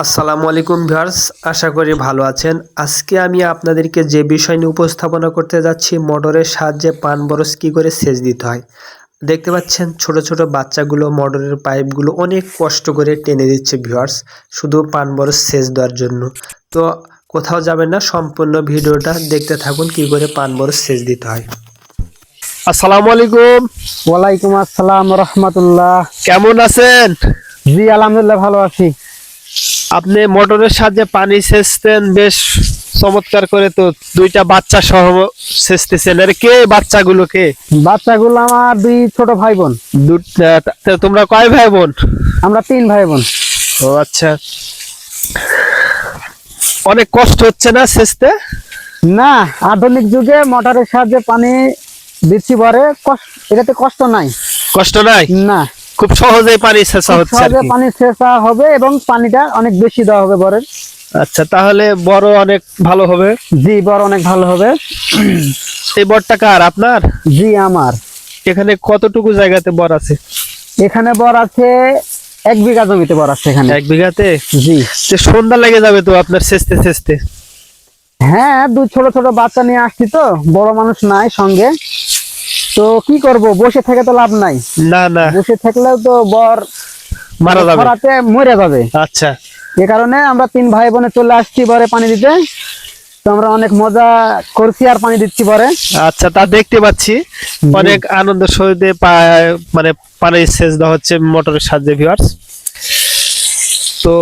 আসসালামু আলাইকুম ভিউয়ার্স আশা করি ভালো আছেন। আজকে আমি আপনাদেরকে যে বিষয় নিয়ে উপস্থাপনা করতে যাচ্ছি মোটরের সাহায্যে পান বরস কী করে সেচ দিতে হয়। দেখতে পাচ্ছেন ছোট ছোট বাচ্চাগুলো মোটরের পাইপগুলো অনেক কষ্ট করে টেনে দিচ্ছে ভিউয়ার্স শুধু পান বরস সেচ দেওয়ার জন্য। তো কোথাও যাবেন না সম্পূর্ণ ভিডিওটা দেখতে থাকুন কী করে পান বরস সেচ দিতে হয়। আসসালামু আলাইকুম। ওয়ালাইকুম আসসালাম রহমতুল্লাহ। কেমন আছেন? জি আলহামদুলিল্লাহ ভালো আছি। আপনি মোটরের সাহায্যে পানি সেচতেন বেশ চমৎকার করে তো দুইটা বাচ্চা সহ সেচতেছেন। আরে কে বাচ্চাগুলো কে? বাচ্চাগুলো আমার দুই ছোট ভাই বোন তোমরা কয় ভাই বোন আমরা তিন ভাই বোন ও আচ্ছা। অনেক কষ্ট হচ্ছে না সেচতে? না আধুনিক যুগে মোটরের সাহায্যে পানি দিচ্ছি পরে কষ্ট এটাতে কষ্ট নাই। কষ্ট নাই? না। খুব সহজেই পানি সেচা হচ্ছে সহজে কি। পানি শেষা হবে এবং পানিটা অনেক বেশি দেওয়া হবে বরের। আচ্ছা তাহলে বড় অনেক ভালো হবে? জি বর অনেক ভালো হবে। এই বরটা কার আপনার? জি আমার। এখানে কতটুকু জায়গাতে বর আছে? এখানে বর আছে এক বিঘা জমিতে বর আছে এখানে। এক বিঘাতে? জি। সন্ধ্যা লেগে যাবে তো আপনার সেচতে সেচতে? হ্যাঁ দু ছোট ছোট বাচ্চা নিয়ে আসছি তো বড় মানুষ নাই সঙ্গে। তো কি করব? বসে থেকে তো লাভ নাই। না না। বসে থাকলেও তো বর মারা যাবে। খরাতে মরে যাবে। আচ্ছা। এ কারণে আমরা তিন ভাই বোনে চলে আসছি বরে পানি দিতে। তো আমরা অনেক মজা করছি আর পানি দিচ্ছি পরে আচ্ছা তা দেখতে পাচ্ছি। অনেক আনন্দ সহিতে মানে পানি সেচ দেওয়া হচ্ছে মোটরের সাহায্যে ভিউয়ার্স তো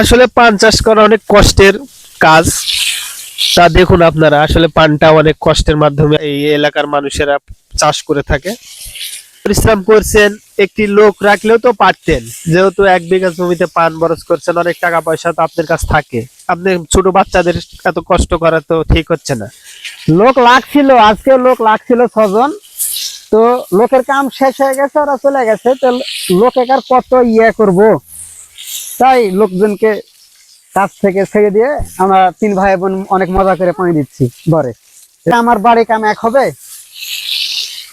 আসলে পান চাষ করা অনেক কষ্টের কাজ। তা দেখুন আপনারা, আসলে পানটা অনেক কষ্টের মাধ্যমে এই এলাকার মানুষেরা চাষ করে থাকে। পরিশ্রম করছেন, একটি লোক রাখলেও তো পারতেন। যেহেতু এক বিঘা জমিতে পান বরজ করছেন, অনেক টাকা পয়সা তো আপনার কাছে থাকে। আপনি ছোট বাচ্চাদের এত কষ্ট করা তো ঠিক হচ্ছে না। লোক লাগছিল আজকে লোক লাগছিল ছজন। তো লোকের কাম শেষ হয়ে গেছে, ওরা চলে গেছে। তো লোক একার কত ইয়ে করব? তাই লোকজনকে কাছ থেকে ছেড়ে দিয়ে আমরা তিন ভাই বোন অনেক মজা করে পানি দিচ্ছি ঘরে। আমার বাড়ি কাম এক হবে।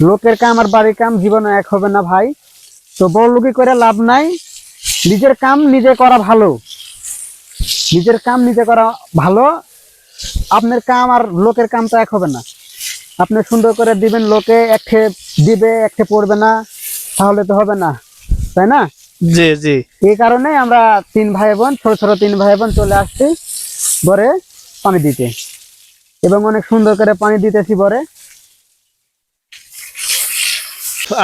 লোকের কাম আর বাড়ির কাম জীবনে এক হবে না ভাই। তো বড় লোকি করে লাভ নাই। নিজের কাম নিজে করা ভালো। নিজের কাম নিজে করা ভালো। আপনার কাম আর লোকের কাম তো এক হবে না। আপনি সুন্দর করে দিবেন, লোকে একঠে দিবে, একঠে পড়বে না। তাহলে তো হবে না। তাই না? জি জি। এই কারণে আমরা তিন ভাই বোন ছোট ছোট তিন ভাই বোন চলে আসছি বরে পানি দিতে। এবং অনেক সুন্দর করে পানি দিতেছি বরে।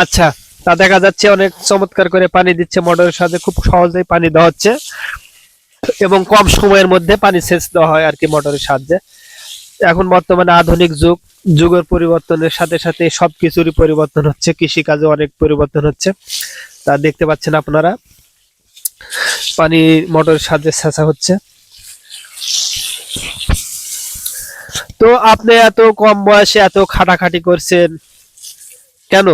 আচ্ছা তা দেখা যাচ্ছে অনেক চমৎকার করে পানি দিচ্ছে মোটরের সাথে খুব সহজেই পানি দেওয়া হচ্ছে। এবং কম সময়ের মধ্যে পানি সেচ দেওয়া হয় আর কি মোটরের সাহায্যে। এখন বর্তমানে আধুনিক যুগ যুগের পরিবর্তনের সাথে সাথে সবকিছুরই পরিবর্তন হচ্ছে কৃষিকাজে অনেক পরিবর্তন হচ্ছে। তা দেখতে পাচ্ছেন আপনারা। পানি মোটরের সাহায্যে সেচা হচ্ছে। তো আপনি এত কম বয়সে এত খাটাখাটি করছেন, কেন?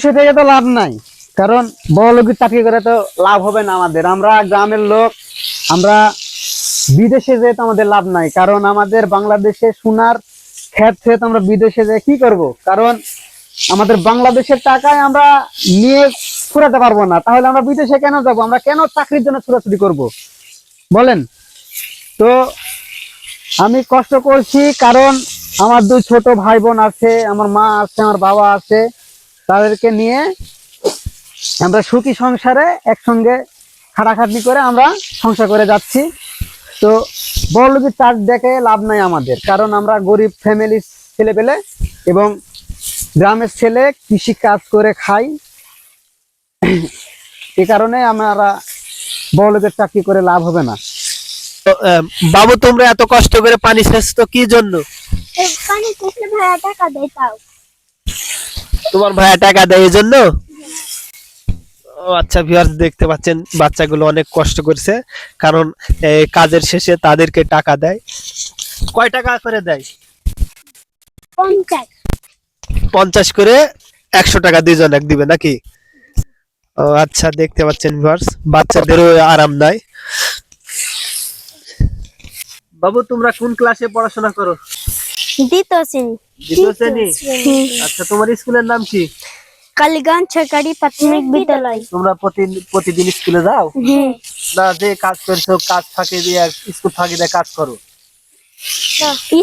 সে থেকে তো লাভ নাই। কারণ বড় লোকের চাকরি করে তো লাভ হবে না আমাদের। আমরা গ্রামের লোক, আমরা বিদেশে যেয়ে তো আমাদের লাভ নাই। কারণ আমাদের বাংলাদেশে সোনার ক্ষেত ক্ষেত আমরা বিদেশে যেয়ে কি করব? কারণ আমাদের বাংলাদেশের টাকায় আমরা নিয়ে ফুরাতে পারব না। তাহলে আমরা বিদেশে কেন যাব? আমরা কেন চাকরির জন্য ছুটাছুটি করব? বলেন। তো আমি কষ্ট করছি কারণ আমার দুই ছোট ভাই বোন আছে, আমার মা আছে, আমার বাবা আছে। তাদেরকে নিয়ে আমরা সুখী সংসারে একসঙ্গে খাটাখাটনি করে আমরা সংসার করে যাচ্ছি। তো বড় লোকের চাষ দেখে লাভ নাই আমাদের, কারণ আমরা গরিব ফ্যামিলি ছেলে পেলে এবং গ্রামের ছেলে কৃষি কাজ করে খাই এ কারণে আমরা বড় লোকের চাকরি করে লাভ হবে না। তো, আহ, বাবু তোমরা এত কষ্ট করে পানি সেচ তো কি জন্য? তোমার ভাইয়া টাকা দেয় এই জন্য? ও আচ্ছা ভিউয়ার্স দেখতে পাচ্ছেন বাচ্চাগুলো অনেক কষ্ট করছে কারণ এই কাজের শেষে তাদেরকে টাকা দেয়। কয় টাকা করে দেয়? পঞ্চাশ। পঞ্চাশ করে একশো টাকা দুইজন এক দিবে নাকি? ও আচ্ছা দেখতে পাচ্ছেন ভিউয়ার্স বাচ্চাদেরও আরাম দেয় বাবু তোমরা কোন ক্লাসে পড়াশোনা করো? দ্বিতীয় শ্রেণি। দ্বিতীয় শ্রেণি? আচ্ছা তোমার স্কুলের নাম কি? কালীগঞ্জ সরকারি প্রাথমিক বিদ্যালয়। তোমরা প্রতি প্রতিদিন স্কুলে যাও? হ্যাঁ। না যে কাজ করছ কাজ ফাঁকি দিয়ে স্কুল ফাঁকি দিয়ে কাজ করো।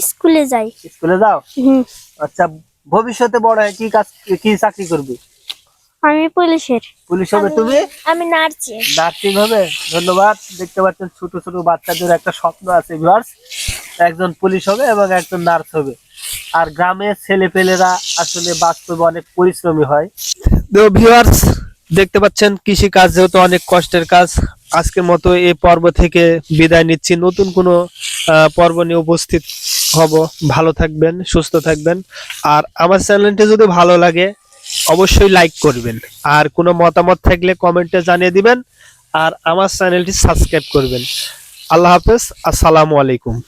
স্কুলে যাই। স্কুলে যাও? হুম আচ্ছা ভবিষ্যতে বড় হয়ে কি কাজ কি চাকরি করবে? আমি পুলিশের। পুলিশ হবে তুমি? আমি নার্সি। নার্সিং হবে? ধন্যবাদ। দেখতে পাচ্ছেন ছোট ছোট বাচ্চাদের একটা স্বপ্ন আছে ভিউয়ার্স। একজন পুলিশ হবে এবং একজন নার্স হবে। আর গ্রামের ছেলে পেলেরা আসলে বাস্তবে অনেক পরিশ্রমী হয়। তো ভিউয়ার্স দেখতে পাচ্ছেন কৃষি কাজ যেহেতু অনেক কষ্টের কাজ আজকের মতো এই পর্ব থেকে বিদায় নিচ্ছি। নতুন কোনো পর্ব নিয়ে উপস্থিত হব। ভালো থাকবেন, সুস্থ থাকবেন। আর আমার চ্যানেলটি যদি ভালো লাগে, অবশ্যই লাইক করবেন। আর কোনো মতামত থাকলে কমেন্টে জানিয়ে দিবেন। আর আমার চ্যানেলটি সাবস্ক্রাইব করবেন। আল্লাহ হাফেজ, আসসালামু আলাইকুম।